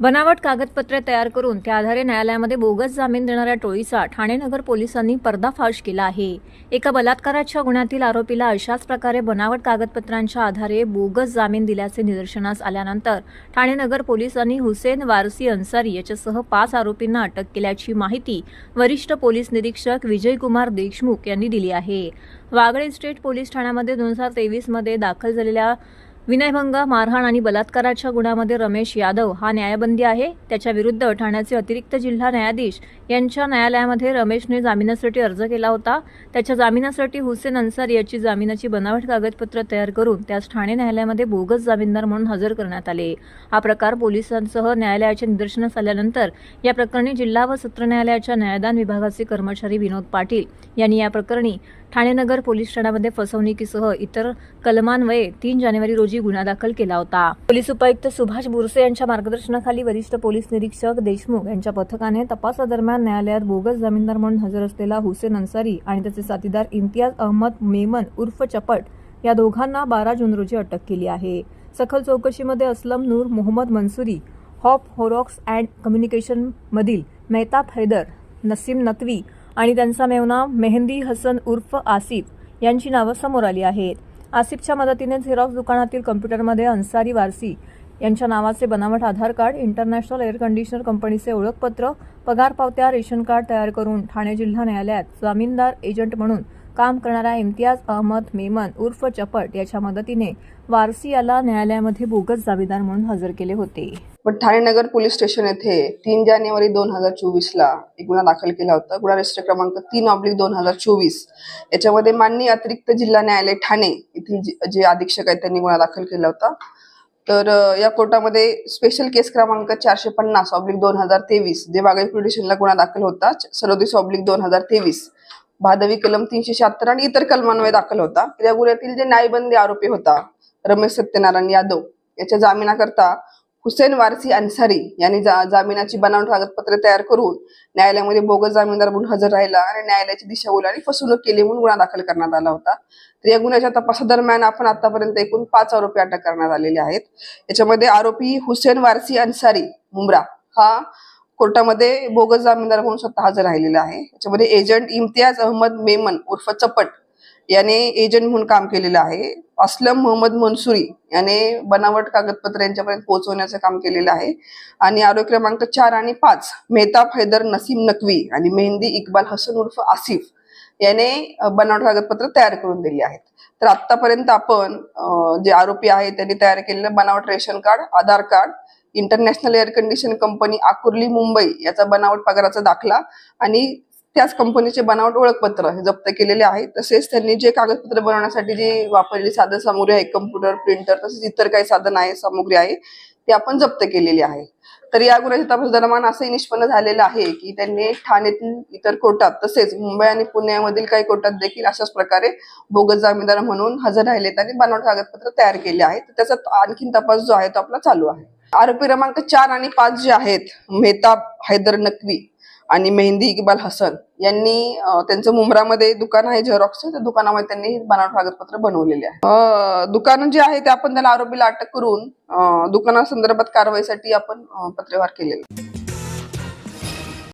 बनावट कागदपत्रे तयार करून त्या आधारे न्यायालयामध्ये बोगस जामीन देणाऱ्या टोळीचा ठाणे नगर पोलिसांनी पर्दाफाश केला आहे. एका बलात्काराच्या गुन्ह्यातील आरोपीला अशाच प्रकारे बनावट कागदपत्रांच्या आधारे बोगस जामीन दिल्याचे निदर्शनास आल्यानंतर ठाणे नगर पोलिसांनी हुसेन वारसी अन्सारी याच्यासह पाच आरोपींना अटक केल्याची माहिती वरिष्ठ पोलीस निरीक्षक विजयकुमार देशमुख यांनी दिली आहे. वागळे स्टेट पोलीस ठाण्यामध्ये दोन हजार तेवीसमध्ये दाखल झालेल्या विनयभंग मारहाण आणि बलात्काराच्या गुन्ह्यामध्ये रमेश यादव हा न्यायबंदी आहे. त्याच्या विरुद्ध ठाण्याचे अतिरिक्त जिल्हा न्यायाधीश यांच्या न्यायालयामध्ये रमेशने जामिनासाठी अर्ज केला होता. त्याच्या जामिनासाठी हुसेन अन्सारी याची जामिनाची बनावट कागदपत्र तयार करून त्यास ठाणे न्यायालयामध्ये बोगस जामीनदार म्हणून हजर करण्यात आले. हा प्रकार पोलिसांसह न्यायालयाच्या निदर्शनास आल्यानंतर या प्रकरणी जिल्हा व सत्र न्यायालयाच्या न्यायदान विभागाचे कर्मचारी विनोद पाटील यांनी या प्रकरणी ठाणे नगर पोलीस ठाण्यामध्ये फसवणुकीसह इतर कलमान्वये तीन जानेवारी रोजी गुन्हा दाखल केला होता. पोलीस उपायुक्त सुभाष बुरसे यांच्या मार्गदर्शनाखाली वरिष्ठ पोलीस निरीक्षक देशमुख यांच्या पथकाने तपासादरम्यान न्यायालयात बोगस जामीनदार म्हणून हजर असलेला हुसेन अन्सारी आणि त्याचे साथीदार इम्तियाज अहमद मेमन उर्फ चपट या दोघांना बारा जून रोजी अटक केली आहे. सखल चौकशीमध्ये Aslam Noor Mohammed Mansuri hop होरॉक्स and communication मधील मेहताब हैदर नसीम नकवी आणि त्यांचा मेवना मेहंदी हसन उर्फ आसिफ यांची नावं समोर आली आहेत. आसिफच्या मदतीने झेरॉक्स दुकानातील कम्प्युटरमध्ये अन्सारी वारसी यांच्या नावाचे बनावट Aadhaar card international air conditioner कंपनीचे ओळखपत्र पगार पावत्या रेशन कार्ड तयार करून ठाणे जिल्हा न्यायालयात जामीनदार एजंट म्हणून काम करणारा इम्तियाज अहमद मेमन उर्फ चपट याच्या मदतीने वारसी याला न्यायालयामध्ये बोगस जामीनदार म्हणून हजर केले होते. पण ठाणे नगर पोलीस स्टेशन येथे तीन जानेवारी दोन हजार चोवीस ला एक गुन्हा दाखल केला होता. गुन्हा रजिस्टर क्रमांक तीन ऑब्लिक दोन हजार चोवीस. याच्यामध्ये माननीय अतिरिक्त जिल्हा न्यायालय ठाणे येथील जे- अधीक्षक आहेत त्यांनी गुन्हा दाखल केला होता. तर या कोर्टामध्ये स्पेशल केस क्रमांक चारशे पन्नास ऑब्लिक दोन हजार तेवीस जे बागाई पोलीस स्टेशनला गुन्हा दाखल होता. सदोतीस ऑब्लिक दोन हजार तेवीस. भादवी कलम तीनशे शहात्तर आणि इतर कलमान्वये दाखल होता. तर या गुन्ह्यातील जे न्यायबंदी आरोपी होता रमेश सत्यनारायण यादव याच्या जामिनाकरता हुसेन वारसी अन्सारी यांनी जा जामिनाची बनावट कागदपत्रे तयार करून न्यायालयामध्ये बोगस जामीनदार म्हणून हजर राहिला आणि न्यायालयाची दिशाभूल आणि फसवणूक केली म्हणून गुन्हा दाखल करण्यात आला होता. तर या गुन्ह्याच्या तपासादरम्यान आपण आतापर्यंत एकूण पाच आरोपी अटक करण्यात आलेले आहेत. याच्यामध्ये आरोपी हुसेन वारसी अन्सारी मुंब्रा हा कोर्टामध्ये बोगस जामीनदार म्हणून स्वतः हजर राहिलेला आहे. याच्यामध्ये एजंट इम्तियाज अहमद मेमन उर्फ चपट याने एजंट म्हणून काम केलेलं आहे. असलम मोहम्मद मनसुरी याने बनावट कागदपत्र यांच्यापर्यंत पोहोचवण्याचं काम केलेलं आहे. आणि आरोग्य क्रमांक चार आणि पाच मेहताब हैदर नसीम नकवी आणि मेहंदी इक्बाल हसन उर्फ आसिफ याने बनावट कागदपत्र तयार करून दिली आहेत. तर आतापर्यंत आपण जे आरोपी आहेत त्यांनी तयार केलेलं बनावट ration card Aadhaar card international air condition company Akurli Mumbai याचा बनावट पगाराचा दाखला आणि त्याच कंपनीचे बनावट ओळखपत्र हे जप्त केलेले आहे. तसेच त्यांनी जे कागदपत्र बनवण्यासाठी जी वापरलेली साधन सामुग्री आहे कम्प्युटर प्रिंटर तसेच इतर काही साधन आहे सामुग्री आहे ते आपण जप्त केलेली आहे. तर या गुन्ह्याच्या तपास दरम्यान असंही निष्पन्न झालेलं आहे की त्यांनी ठाण्यातील इतर कोर्टात तसेच मुंबई आणि पुण्यामधील काही कोर्टात देखील अशाच प्रकारे बोगस जामीनदार म्हणून हजर राहिलेत आणि बनावट कागदपत्र तयार केले आहेत. त्याचा आणखीन तपास जो आहे तो आपला चालू आहे. आरोपी क्रमांक चार आणि पाच जे आहेत मेहताब हैदर नकवी आणि मेहंदी इक्बाल हसन यांनी त्यांचं मुंब्रामध्ये दुकान आहे झेरॉक्सचं त्या दुकानामध्ये त्यांनी बनावट कागदपत्र बनवलेले आहे. दुकान जे आहे ते आपण त्याला आरोपीला अटक करून दुकानासंदर्भात कारवाईसाठी आपण पत्रव्यवहार केलेला